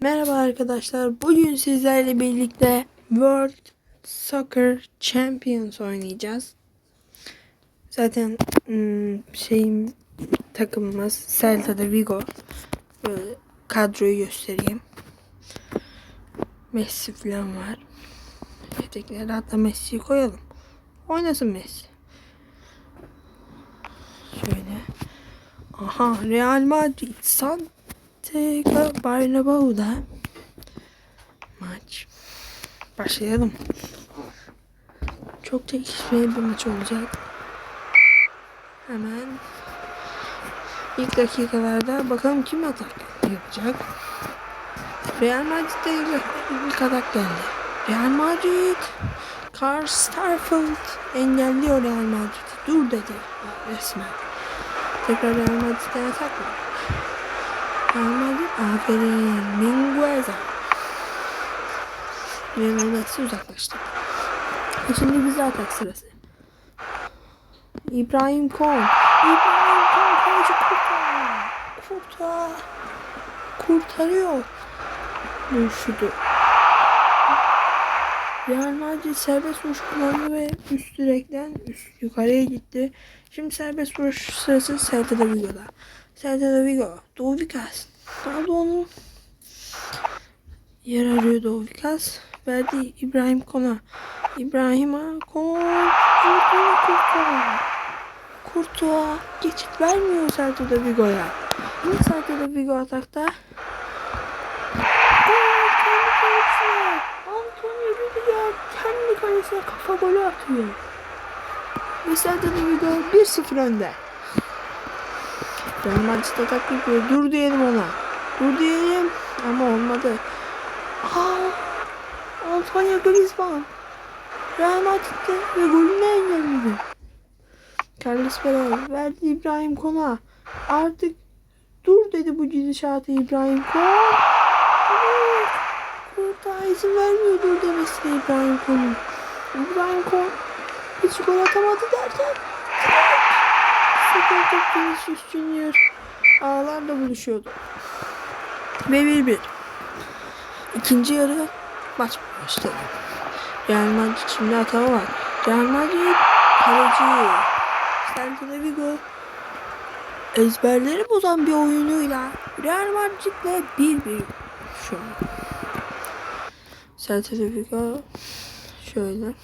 Merhaba arkadaşlar. Bugün sizlerle birlikte World Soccer Champions oynayacağız. Zaten hmm, şeyim takımımız Celta de Vigo. Böyle kadroyu göstereyim. Messi falan var. Yedeklere hatta Messi'yi koyalım. Oynasın Messi. Şöyle. Aha Real Madrid Santiago Bernabeu'da maç. Başlayalım. Çok çekişmeli bir maç olacak. Hemen ilk dakikalarda bakalım kim atak yapacak. Real Madrid'de ilk atak geldi. Real Madrid Carl Starfield engelliyor Real Madrid'i. Dur dedi resmen. Tekrar Real Madrid'den atak mı? Madrid aferin. Mingueza. Lionel Messi uzaklaştı. E Şimdi bize atak sırası. İbrahim Kon. İbrahim Kon kaleci kurtar. Kurtar. Kurtarıyor. Bu. Real Madrid serbest vuruş kullandı ve üst direkten üst yukarıya gitti. Şimdi serbest vuruş sırası de Vigo'da. Celta de Vigo. Doğu Vikas. Daldı onu. Yer arıyor Doğu Vikas. Verdi İbrahim Kon'a. İbrahim'e Kon. Kurtuğa Kurtuğa. Geçit vermiyor Celta de Vigo'ya. Yine Celta de Vigo atakta. Antonio Rüdiger kendi kalesine kafa golü atıyor. Ve Celta de Vigo 1-0 önde. Madrid atak yapıyor. Dur diyelim ona. Dur diyelim. Ama olmadı. Aa, Antonio Griezmann. Real Madrid'de ve golünü engelledi. Carlos Perez verdi İbrahim Kon'a. Artık dur dedi bu gidişatı İbrahim Kon. Evet. Kurta izin vermiyor dur demesine İbrahim Kon'un. İbrahim Kon hiç gol atamadı derken Süper Top Vinicius Junior ağlarla buluşuyordu. Ve 1-1. İkinci yarı maç başladı. Real Madrid şimdi hata var. Real Madrid kaleci Celta Vigo ezberleri bozan bir oyunuyla Real Madrid'le 1-1 şu an. Celta Vigo şöyle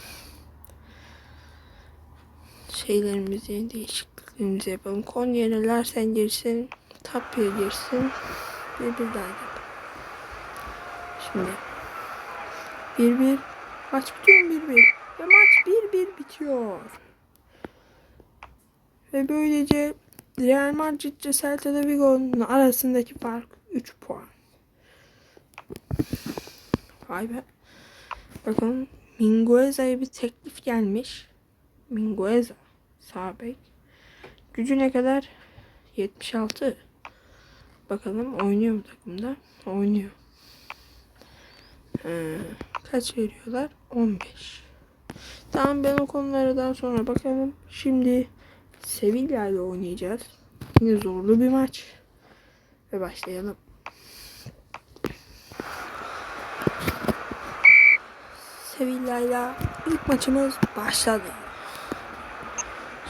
şeylerimizi değişikliklerimizi yapalım. Konya'ya Larsen girsin. Tapya girsin. Bir bir daha yap. Şimdi. Bir bir. Maç bitiyor mu bir bir? Ve maç bir bir bitiyor. Ve böylece Real Madrid ile Celta de Vigo'nun arasındaki fark 3 puan. Vay be. Bakın Mingueza'ya bir teklif gelmiş. Mingueza sağ bek. Gücü ne kadar? 76. Bakalım oynuyor mu takımda? Oynuyor. Ee, kaç veriyorlar? 15. Tamam ben o konulara daha sonra bakalım. Şimdi Sevilla ile oynayacağız. Yine zorlu bir maç. Ve başlayalım. Sevilla ile ilk maçımız başladı.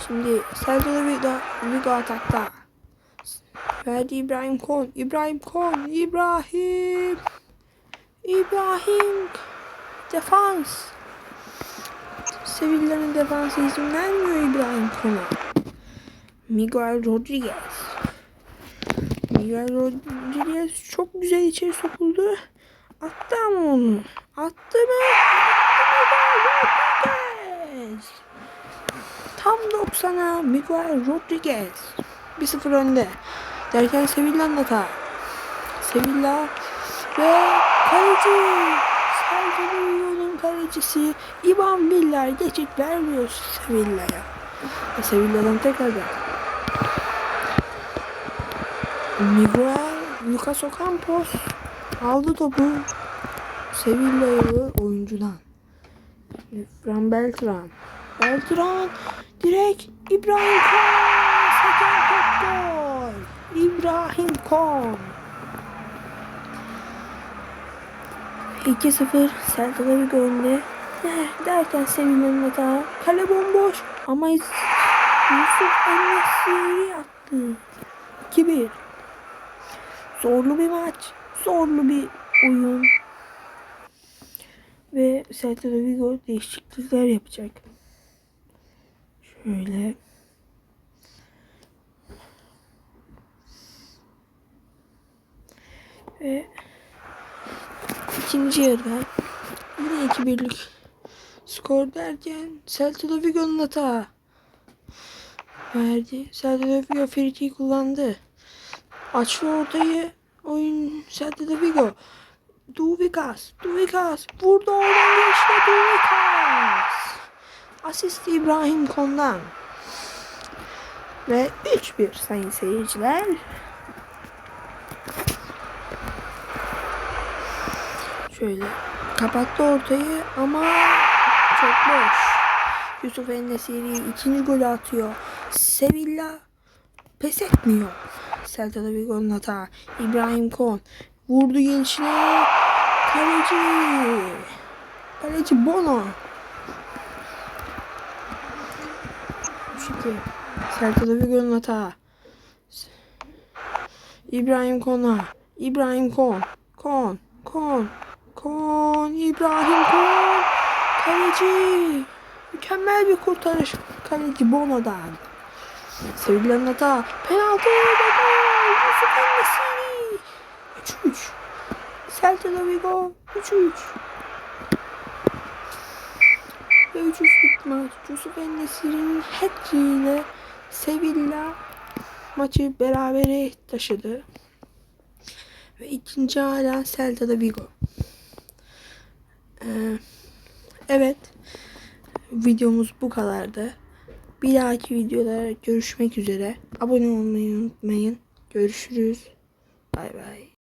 Şimdi Celta de Vigo, Vigo atakta. Verdi İbrahim Kon. İbrahim Kon. İbrahim. İbrahim. Defans. Sevilla'nın defansı izin vermiyor İbrahim Kon'a. Miguel Rodriguez. Miguel Rodriguez çok güzel içeri sokuldu. Attı ama onu. Attı mı? Attı Miguel Rodriguez. Tam 90'a Miguel Rodriguez. 1-0 önde. Derken Sevilla'nın hata. Sevilla ve kaleci. Sergio kalecisi Ivan Villar geçit vermiyor Sevilla'ya. Ve Sevilla'dan tekrardan. Miguel Lucas Ocampos aldı topu Sevilla'yı oyuncudan. Fran Beltran. Beltran direkt İbrahim Kon. İbrahim Kon. 2-0 Celta da bir golünde. Ne derken Sevilla'nın hata. Kale bomboş. Ama Yusuf Enesiri attı. 2-1. Zorlu bir maç. Zorlu bir oyun. Ve Celta Vigo değişiklikler yapacak. Şöyle. Ve ikinci yarıda yine 2-1'lik skor derken Celta Vigo'nun hata verdi. Celta Vigo free kullandı. Açtı ortayı. Oyun Celta Vigo. Duvikas, Duvikas. Vurdu oradan geçti Duvikas. Asist İbrahim Kondan. Ve 3-1 sayın seyirciler. Şöyle kapattı ortayı ama çok boş. Yusuf Enesiri ikinci golü atıyor. Sevilla pes etmiyor. Celta de Vigo'nun hata. İbrahim Kon vurdu gelişine. Kaleci. Kaleci Bono. Şimdi Celta de Vigo'nun hata. İbrahim Kon'a. İbrahim Kon. Kon. Kon. Kon. İbrahim Kon. Kaleci. Mükemmel bir kurtarış. Kaleci Bono'dan. Sevilla'nın hata. Penaltı. Enesiri. 3-3. Celta de Vigo 3-3. Ve 3-3 bitti maç. Yusuf Enesiri'nin hat ile Sevilla maçı berabere taşıdı. Ve ikinci hala Celta de Vigo. Ee, evet. Videomuz bu kadardı. Bir dahaki videoda görüşmek üzere. Abone olmayı unutmayın. Görüşürüz. Bay bay.